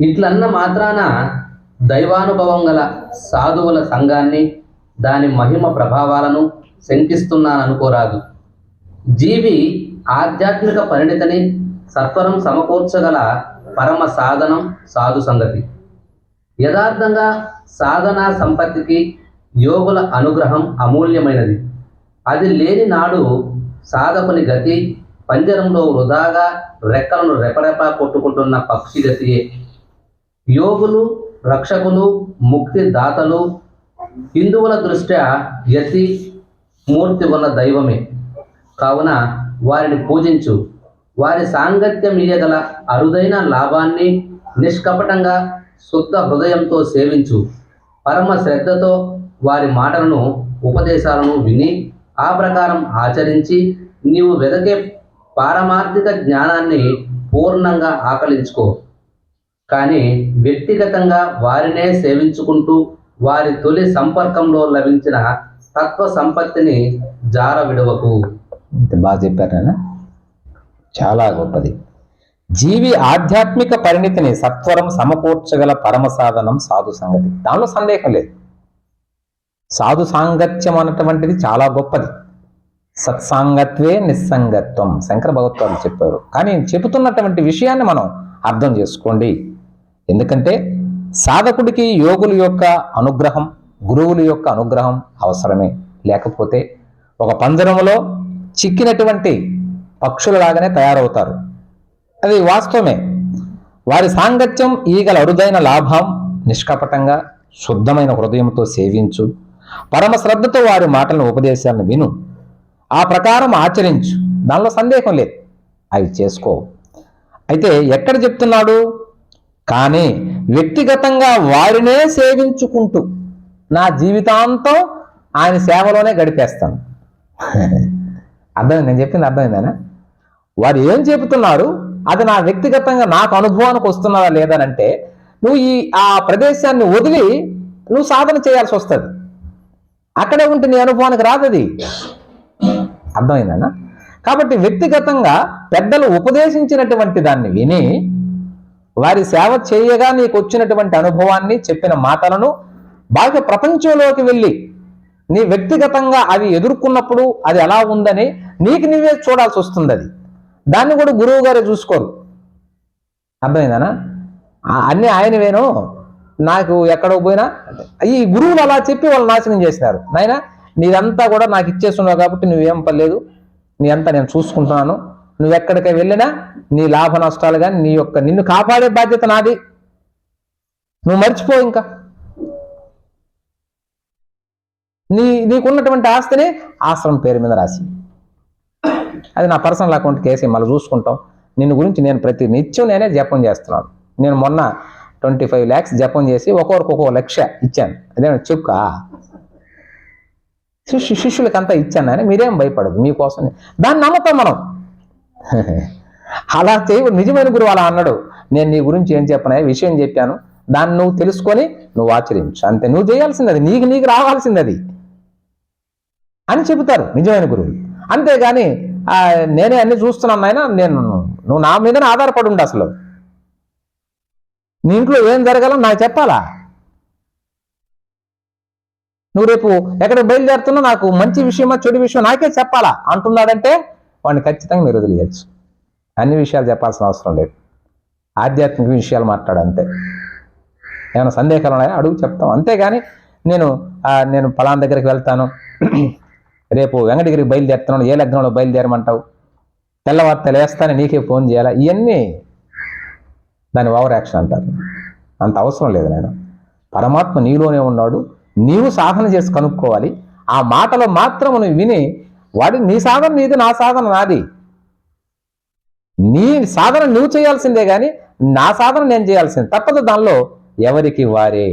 ఇట్లన్న మాత్రాన దైవానుభవం గల సాధువుల సంఘాన్ని దాని మహిమ ప్రభావాలను శంకిస్తున్నాననుకోరాదు. జీవి ఆధ్యాత్మిక పరిణితిని సత్వరం సమకూర్చగల పరమ సాధనం సాధు సంగతి. యథార్థంగా సాధనా సంపత్తికి యోగుల అనుగ్రహం అమూల్యమైనది. అది లేని నాడు సాధకుని గతి పంజరంలో వృధాగా రెక్కలను రెపరెప కొట్టుకుంటున్న పక్షి గతియే. యోగులు రక్షకులు ముక్తి దాతలు హిందువుల దృష్ట్యా యతి మూర్తి ఉన్న దైవమే. కావున వారిని పూజించు. వారి సాంగత్యం ఇయ్యగల అరుదైన లాభాన్ని నిష్కపటంగా శుద్ధ హృదయంతో సేవించు. పరమ శ్రద్ధతో వారి మాటలను ఉపదేశాలను విని ఆ ప్రకారం ఆచరించి నీవు వెదకే పారమార్థిక జ్ఞానాన్ని పూర్ణంగా ఆకలించుకో. కానీ వ్యక్తిగతంగా వారినే సేవించుకుంటూ వారి తొలి సంపర్కంలో లభించిన తత్వ సంపత్తిని జార విడవకు ఇంత బాగా చెప్పారు చాలా గొప్పది. జీవి ఆధ్యాత్మిక పరిణితిని సత్వరం సమకూర్చగల పరమ సాధనం సాధు సంగతి. దానిలో సందేహం లేదు. సాధు సాంగత్యం అన్నటువంటిది చాలా గొప్పది. సత్సాంగత్వే నిస్సంగత్వం. శంకర భగవత్వాలు చెప్పారు. కానీ చెబుతున్నటువంటి విషయాన్ని మనం అర్థం చేసుకోండి. ఎందుకంటే సాధకుడికి యోగుల యొక్క అనుగ్రహం గురువుల యొక్క అనుగ్రహం అవసరమే. లేకపోతే ఒక పంజరంలో చిక్కినటువంటి పక్షులలాగానే తయారవుతారు. అది వాస్తవమే. వారి సాంగత్యం ఈగల అరుదైన లాభం నిష్కపటంగా శుద్ధమైన హృదయంతో సేవించు. పరమ శ్రద్ధతో వారి మాటలను ఉపదేశాలను విను. ఆ ప్రకారం ఆచరించు. దానిలో సందేహం లేదు. అవి చేసుకో. అయితే ఎక్కడ చెప్తున్నాడు? కానీ వ్యక్తిగతంగా వారినే సేవించుకుంటూ నా జీవితాంతం ఆయన సేవలోనే గడిపేస్తాను. అర్థమైంది? నేను చెప్పింది అర్థమైందేనా? వారు ఏం చెబుతున్నారు? అది నా వ్యక్తిగతంగా నాకు అనుభవానికి వస్తున్నదా లేదనంటే నువ్వు ఈ ఆ ప్రదేశాన్ని వదిలి నువ్వు సాధన చేయాల్సి వస్తుంది. అక్కడే ఉంటే నీ అనుభవానికి రాదు అది. అర్థమైందనా? కాబట్టి వ్యక్తిగతంగా పెద్దలు ఉపదేశించినటువంటి దాన్ని విని వారి సేవ చేయగా నీకు వచ్చినటువంటి అనుభవాన్ని చెప్పిన మాటలను బాహ్య ప్రపంచంలోకి వెళ్ళి నీ వ్యక్తిగతంగా అవి ఎదుర్కొన్నప్పుడు అది ఎలా ఉందని నీకు నీవే చూడాల్సి వస్తుంది అది. దాన్ని కూడా గురువు గారే చూసుకోరు. అర్థమైందనా? అన్నీ ఆయనవేను. నాకు ఎక్కడో పోయినా ఈ గురువులు అలా చెప్పి వాళ్ళు నాశనం చేసినారు. నాయన నీదంతా కూడా నాకు ఇచ్చేస్తున్నావు కాబట్టి నువ్వేం పర్లేదు. నీ అంతా నేను చూసుకుంటున్నాను. నువ్వు ఎక్కడికి వెళ్ళినా నీ లాభ నష్టాలు కానీ నీ యొక్క నిన్ను కాపాడే బాధ్యత నాది. నువ్వు మర్చిపో ఇంకా. నీ నీకున్నటువంటి ఆస్తిని ఆశ్రమం పేరు మీద రాసి. అది నా పర్సనల్ అకౌంట్కి వేసి మళ్ళీ చూసుకుంటాం. నిన్ను గురించి నేను ప్రతి నిత్యం నేనే జపం చేస్తున్నాను. నేను మొన్న ట్వంటీ ఫైవ్ ల్యాక్స్ జపం చేసి ఒక్కొక్కరికి ఒక్కొక్క లక్ష ఇచ్చాను. అదే చెక్క శిష్యు శిష్యులకంతా ఇచ్చాను అని మీరేం భయపడదు. మీకోసం దాన్ని నమ్ముతాం మనం. అలా చేయవు నిజమైన గురువు అలా అన్నాడు నేను నీ గురించి ఏం చెప్పనా? విషయం చెప్పాను. దాన్ని నువ్వు తెలుసుకొని నువ్వు ఆచరించు. అంతే నువ్వు చేయాల్సింది అది నీకు నీకు రావాల్సింది అది అని చెబుతారు నిజమైన గురువులు అంతేగాని నేనే అన్ని చూస్తున్నాను ఆయన నేను నువ్వు నా మీదనే ఆధారపడి ఉండు అసలు. నీ ఇంట్లో ఏం జరగాలో నాకు చెప్పాలా? నువ్వు రేపు ఎక్కడ బయలుదేరుతున్నా నాకు మంచి విషయమా చెడు విషయం నాకే చెప్పాలా? అంటున్నాడంటే వాడిని ఖచ్చితంగా మీరు వదిలేయచ్చు. అన్ని విషయాలు చెప్పాల్సిన అవసరం లేదు. ఆధ్యాత్మిక విషయాలు మాట్లాడు అంతే. ఏమైనా సందేహాలు ఉన్నాయా? అడుగు చెప్తాం. అంతేగాని నేను నేను పలానా దగ్గరికి వెళ్తాను. రేపు వెంకటగిరికి బయలుదేరుతున్నాను. ఏ లగ్నంలో బయలుదేరమంటావు? తెల్లవార్త లేస్తానే నీకే ఫోన్ చేయాలా? ఇవన్నీ దాని ఓవర్ యాక్షన్ అంటారు. అంత అవసరం లేదు నేను పరమాత్మ నీలోనే ఉన్నాడు. నీవు సాధన చేసి కనుక్కోవాలి. ఆ మాటలో మాత్రం నువ్వు విని వాడి నీ సాధన నీది నా సాధన నాది. నీ సాధన నువ్వు చేయాల్సిందే కానీ నా సాధన నేను చేయాల్సింది. తప్పదు దానిలో ఎవరికి వారే.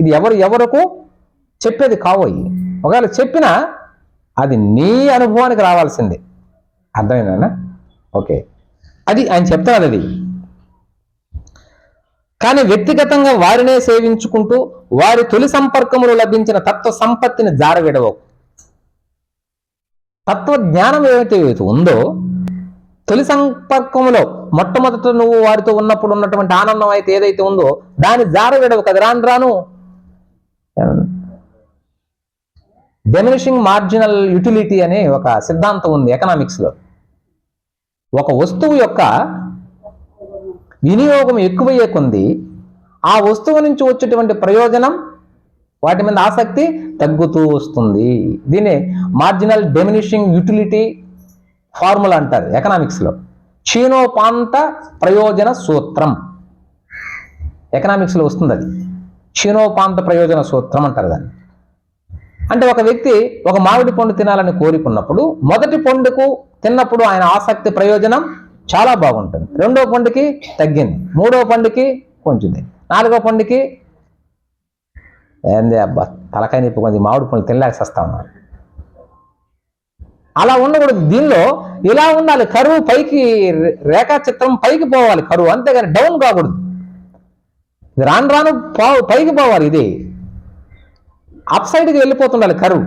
ఇది ఎవరు ఎవరకు చెప్పేది కావోయి ఒకవేళ చెప్పినా అది నీ అనుభవానికి రావాల్సిందే. అర్థమైందన్నా ఓకే. అది ఆయన చెప్తారు అది. కానీ వ్యక్తిగతంగా వారినే సేవించుకుంటూ వారి తొలి సంపర్కములు లభించిన తత్వ సంపత్తిని జారవిడవకు. తత్వ జ్ఞానం ఏమైతే ఉందో తొలి సంపర్కంలో మొట్టమొదట నువ్వు వారితో ఉన్నప్పుడు ఉన్నటువంటి ఆనందం అయితే ఏదైతే ఉందో దాని జారవిడవు కదా రాను రాను. డెమినిషింగ్ మార్జినల్ యూటిలిటీ అనే ఒక సిద్ధాంతం ఉంది ఎకనామిక్స్లో ఒక వస్తువు యొక్క వినియోగం ఎక్కువయ్యే కొంది ఆ వస్తువు నుంచి వచ్చేటువంటి ప్రయోజనం వాటి మీద ఆసక్తి తగ్గుతూ వస్తుంది. దీన్ని మార్జినల్ డెమినిషింగ్ యూటిలిటీ ఫార్ములా అంటారు ఎకనామిక్స్లో క్షీణోపాంత ప్రయోజన సూత్రం. ఎకనామిక్స్లో వస్తుంది అది. క్షీణోపాంత ప్రయోజన సూత్రం అంటారు దాన్ని. అంటే ఒక వ్యక్తి ఒక మామిడి పండు తినాలని కోరుకున్నప్పుడు మొదటి పండుకు తిన్నప్పుడు ఆయన ఆసక్తి ప్రయోజనం చాలా బాగుంటుంది. రెండో పండుకి తగ్గింది. మూడో పండుకి కొంచెంది. నాలుగో పండుకి ఏంది అబ్బా? తలకాయ నొప్పి కొంచెం మామిడి పండ్లు తినలేక వస్తామా అలా ఉండకూడదు. దీనిలో ఇలా ఉండాలి. కరువు పైకి రేఖాచిత్రం రేఖా చిత్రం పైకి పోవాలి కరువు. అంతేగాని డౌన్ కాకూడదు. ఇది రాను రాను పైకి పోవాలి ఇది. అప్ సైడ్కి వెళ్ళిపోతుండాలి కరువు.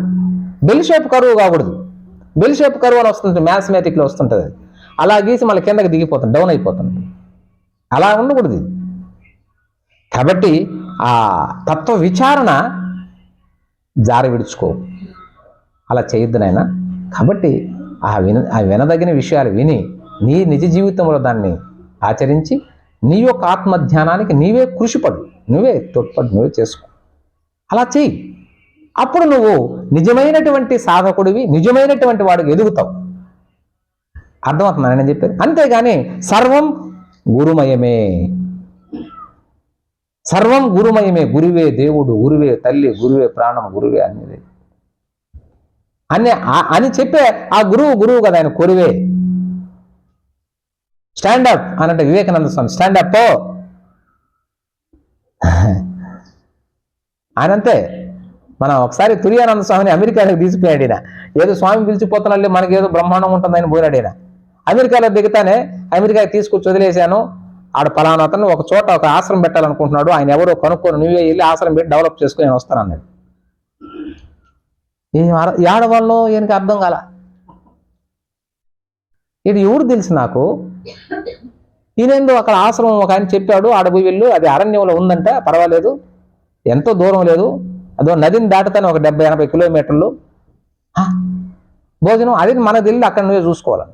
బెల్ షేప్ కరువు కాకూడదు. బెల్ షేప్ కరువు అని వస్తుంది మ్యాథమెటిక్లో వస్తుంటుంది అది. అలా గీసి మళ్ళీ కిందకి దిగిపోతుంది. డౌన్ అయిపోతుంది. అలా ఉండకూడదు కాబట్టి ఆ తత్వ విచారణ జారి విడుచుకో. అలా చేయొద్దు నాయన. కాబట్టి ఆ విన ఆ వినదగిన విషయాలు విని నీ నిజ జీవితంలో దాన్ని ఆచరించి నీ యొక్క ఆత్మధ్యానానికి నీవే కృషిపడు. నువ్వే తోడ్పడు నువ్వే చేసుకో. అలా చెయ్యి. అప్పుడు నువ్వు నిజమైనటువంటి సాధకుడివి నిజమైనటువంటి వాడికి ఎదుగుతావు. అర్థమవుతుందా నేను చెప్పేది? అంతేగాని సర్వం గురుమయమే. సర్వం గురుమయమే గురువే దేవుడు గురువే తల్లి గురువే ప్రాణం గురువే అనేది అని అని చెప్పే ఆ గురువు గురువు కదా ఆయన కొరువే. స్టాండప్ అని అంటే వివేకానంద స్వామి. స్టాండప్ ఆయన అంతే మనం ఒకసారి తురియానంద స్వామిని అమెరికాలోకి తీసుకుపోయాడు ఈయన. ఏదో స్వామి పిలిచిపోతున్నాడు మనకి ఏదో బ్రహ్మాండం ఉంటుందని పోయినాడు ఈయన. అమెరికాలో దిగుతానే అమెరికాకి తీసుకొచ్చి వదిలేశాను. ఆడ పలానా అతను ఒక చోట ఒక ఆశ్రమం పెట్టాలనుకుంటున్నాడు. ఆయన ఎవరో కనుక్కొని నువ్వే వెళ్ళి ఆశ్రమం పెట్టి డెవలప్ చేసుకుని నేను వస్తానన్నాడు. ఈ ఆడవాళ్ళు ఈయనకి అర్థం కాల. ఇది ఎవరు తెలుసు నాకు? ఈయనేందో అక్కడ ఆశ్రమం ఒక ఆయన చెప్పాడు. అడవి వెళ్ళు అది అరణ్యంలో ఉందంట పర్వాలేదు. ఎంతో దూరం లేదు. అదో నదిని దాటుతానే ఒక డెబ్బై ఎనభై కిలోమీటర్లు. భోజనం అది మనకు తెలియదు అక్కడ నువ్వే చూసుకోవాలి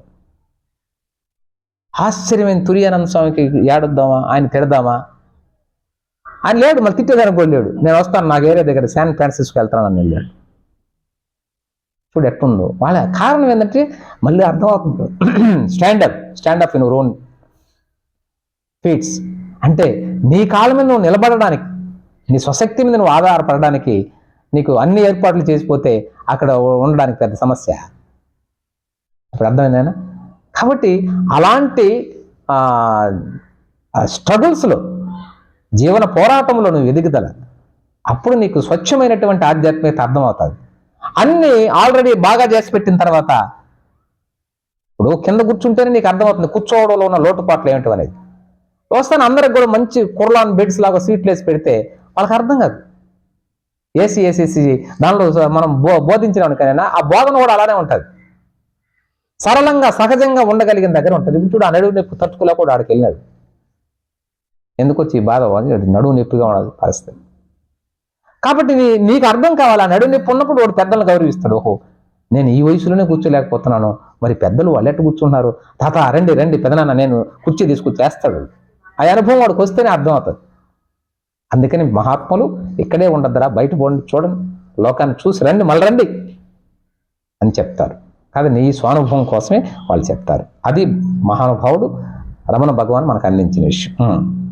ఆశ్చర్యమైన తురియానంద స్వామికి ఏడొద్దామా? ఆయన తిడదామా? ఆయన లేడు మళ్ళీ తిట్టేదానికి కూడా లేడు. నేను వస్తాను నాకు ఏరియా దగ్గర శాన్ ఫ్రాన్సిస్కో వెళ్తాను అని వెళ్ళాడు. చూడు ఎట్టుందో. వాళ్ళ కారణం ఏంటంటే మళ్ళీ అర్థమవుతుంది. Stand up stand up in own feets అంటే నీ కాళ్ళ మీద నువ్వు నిలబడడానికి నీ స్వశక్తి మీద నువ్వు ఆధారపడడానికి నీకు అన్ని ఏర్పాట్లు చేసిపోతే అక్కడ ఉండడానికి పెద్ద సమస్య. ఇప్పుడు అర్థమైందేనా కాబట్టి అలాంటి స్ట్రగుల్స్లో జీవన పోరాటంలో నువ్వు ఎదుగుదల అప్పుడు నీకు స్వచ్ఛమైనటువంటి ఆధ్యాత్మికత అర్థమవుతుంది. అన్నీ ఆల్రెడీ బాగా చేసి పెట్టిన తర్వాత ఇప్పుడు కింద కూర్చుంటేనే నీకు అర్థమవుతుంది కూర్చోవడంలో ఉన్న లోటుపాట్లు ఏమిటి అనేది. వస్తాను అందరికి కూడా మంచి కుర్లాన్ బెడ్స్ లాగా సీట్లు వేసి పెడితే వాళ్ళకి అర్థం కాదు. ఏసీ ఏసీసీ దానిలో మనం బో బోధించడానికైనా ఆ బోధన కూడా అలానే ఉంటుంది. సరళంగా సహజంగా ఉండగలిగిన దగ్గర ఉంటుంది. ఇప్పుడు చూడు ఆ నడువు నొప్పి తట్టుకోలేక కూడా ఆడికి వెళ్ళినాడు ఎందుకు వచ్చి ఈ బాధ? నడువు నొప్పిగా ఉండదు పరిస్థితి. కాబట్టి నీకు అర్థం కావాలి. ఆ నడువు నొప్పి ఉన్నప్పుడు వాడు పెద్దలను గౌరవిస్తాడు. ఓహో నేను ఈ వయసులోనే కూర్చోలేకపోతున్నాను. మరి పెద్దలు వాళ్ళు ఎట్ట కూర్చున్నారు తాత రండి రండి పెదనాన్న నేను కుర్చీ తీసుకొచ్చేస్తాడు ఆ అనుభవం వాడికి వస్తేనే అర్థం అవుతుంది అందుకని మహాత్ములు ఇక్కడే ఉండద్దురా బయట పోండి చూడండి. లోకాన్ని చూసి రండి మళ్ళీ రండి అని చెప్తారు. కాదు నీ స్వానుభవం కోసమే వాళ్ళు చెప్తారు. అది మహానుభావుడు రమణ భగవాన్ మనకు అందించిన విషయం.